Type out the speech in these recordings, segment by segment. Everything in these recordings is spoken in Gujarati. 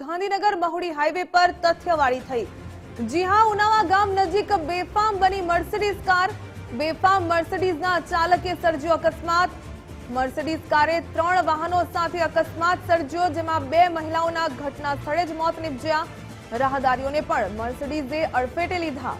ગાંધીનગર મહુડી હાઈવે પર તથ્યવાળી થઈ. જી હા ઉનાવા ગામ નજીક બેફામ બની મર્સિડીઝ કાર. બેફામ મર્સિડીઝના ચાલકે સર્જ્યો અકસ્માત. મર્સિડીઝ કારે ત્રણ વાહનો સાથે અકસ્માત સર્જ્યો, જેમાં બે મહિલાઓના ઘટના સ્થળે જ મોત નીપજ્યા. રાહદારીઓને પણ મર્સિડીઝે અડફેટે લીધા.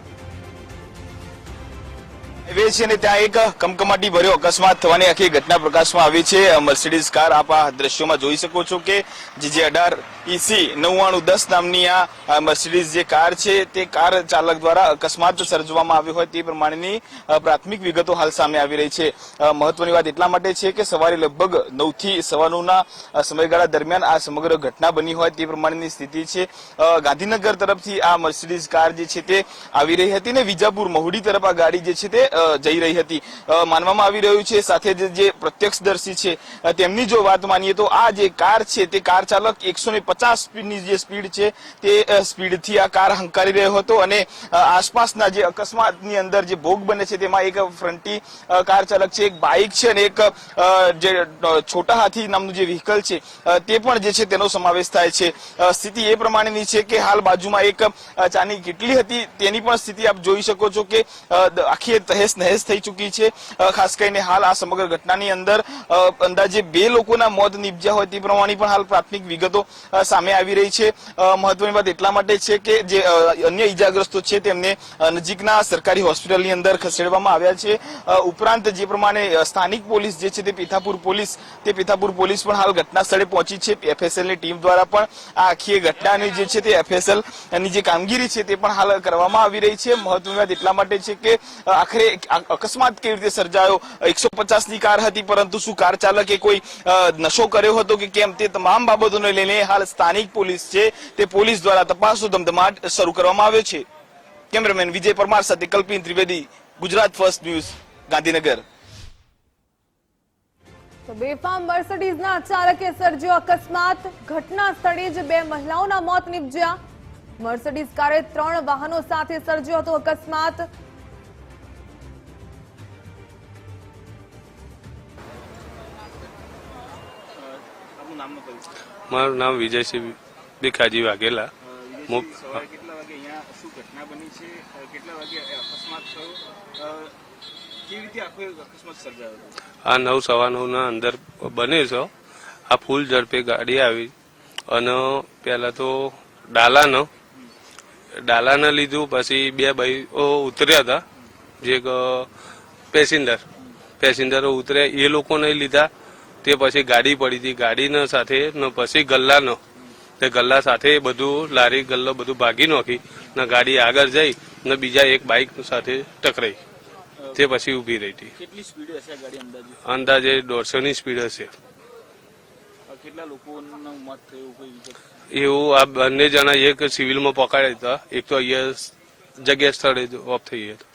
હાઈવે છે અને ત્યાં એક કમકમાટી ભર્યો. અકસ્માત થવાની આખી ઘટના પ્રકાશમાં આવી છે. મર્સિડીઝ કાર આપ આ દ્રશ્યોમાં જોઈ શકો છો કે જે અઢાર ઈસી નવ્વાણું દસ નામની આ મર્સિડીઝ જે કાર છે, તે કાર ચાલક દ્વારા અકસ્માત સર્જવામાં આવ્યો હોય તે પ્રમાણેની પ્રાથમિક વિગતો હાલ સામે આવી રહી છે. મહત્વની વાત એટલા માટે છે કે સવારે લગભગ નવથી સવા સમયગાળા દરમિયાન આ સમગ્ર ઘટના બની હોય તે પ્રમાણેની સ્થિતિ છે. ગાંધીનગર તરફથી આ મર્સિડીઝ કાર જે છે તે આવી રહી હતી ને વિજાપુર મહુડી તરફ આ ગાડી જે છે તે જઈ રહી હતી. માનવામાં આવી રહ્યું છે, સાથે જ જે પ્રત્યક્ષદર્શી છે તેમની જો વાત માનીએ તો આ જે કાર છે તે કાર ચાલક એકસો ને પચાસ સ્પીડની જે સ્પીડ છે તે સ્પીડથી આ કાર હંકારી રહ્યો હતો અને આસપાસના જે અકસ્માતની અંદર જે ભોગ બને છે તેમાં એક ફ્રન્ટી કાર ચાલક છે, એક બાઇક છે અને એક જે છોટા હાથી નામનું જે વ્હીકલ છે તે પણ જે છે તેનો સમાવેશ થાય છે. સ્થિતિ એ પ્રમાણેની છે કે હાલ બાજુમાં એક ચાની કેટલી હતી તેની પણ સ્થિતિ આપ જોઈ શકો છો કે આખી તહેસ નહેસ થઈ ચૂકી છે. ખાસ કરીને હાલ આ સમગ્ર ઘટનાની અંદર અંદાજે બે લોકોના મોત નીપજ્યા હોય તે પ્રમાણે પણ હાલ પ્રાથમિક વિગતો સામે આવી રહી છે. મહત્વની વાત એટલા માટે છે કે જે અન્ય ઈજાગ્રસ્તો છે તેમને નજીકના સરકારી હોસ્પિટલની અંદર ખસેડવામાં આવ્યા છે. ઉપરાંત જે પ્રમાણે સ્થાનિક પોલીસ જે છે તે પીથાપુર પોલીસ, તે પીથાપુર પોલીસ પણ હાલ ઘટના સ્થળે પહોંચી છે. એફએસએલની ટીમ દ્વારા પણ આ આખી ઘટનાની જે છે તે એફએસએલની જે કામગીરી છે તે પણ હાલ કરવામાં આવી રહી છે. મહત્વની વાત એટલા માટે છે કે આખરે અકસ્માત કેવી રીતે સર્જાયો? એકસો ની કાર હતી, પરંતુ શું કાર ચાલકે કોઈ નશો કર્યો હતો કે કેમ? તે તમામ બાબતોને લઈને હાલ સ્થાનિક પોલીસ છે. તે પોલીસ દ્વારા તપાસનો ધમધમાટ શરૂ કરવામાં આવ્યો છે. કેમેરામેન વિજય પરમાર સાથે કલ્પિન ત્રિવેદી, ગુજરાત ફર્સ્ટ ન્યૂઝ, ગાંધીનગર. તો બેફામ મર્સિડીઝના ચાલકે સર્જ્યો અકસ્માત. ઘટના સ્થળે જ બે મહિલાઓના મોત નીપજ્યા. મર્સિડીઝ કારે ત્રણ વાહનો સાથે સર્જ્યો હતો અકસ્માત. મારું નામ વિજયસિંહ ભીખાજી વાઘેલા. કેટલા વાગે અહીંયા શું ઘટના બની છે? કેટલા વાગે અકસ્માત થયો? કેવી રીતે આખો અકસ્માત સર્જાયો આ નવ સવા નવના અંદર બને છે. આ ફૂલ ઝડપે ગાડી આવી અને પહેલાં તો ડાલાનો ડાલાને લીધું પછી બે ભાઈઓ ઉતર્યા હતા. જે પેસેન્જર. પેસેન્જરો ઉતર્યા. એ લોકોને લીધા તે પછી ગાડી પડી હતી. ગાડીના સાથે ને પછી ગલ્લાનો. તે ગલ્લા સાથે બધું લારી ગલ્લો બધું ભાગી નાખી ને ગાડી આગળ જઈ ને બીજા એક બાઇક સાથે ટકરાઈ. તે પછી ઊભી રહી હતી. કેટલી સ્પીડ હશે આ ગાડી અંદાજે? દોઢસો ની સ્પીડ હશે. એવું આ બંને જણા એક સિવિલમાં પકડાયા હતા. એક તો અહીંયા જગ્યા સ્થળે ઓફ થઈ ગયા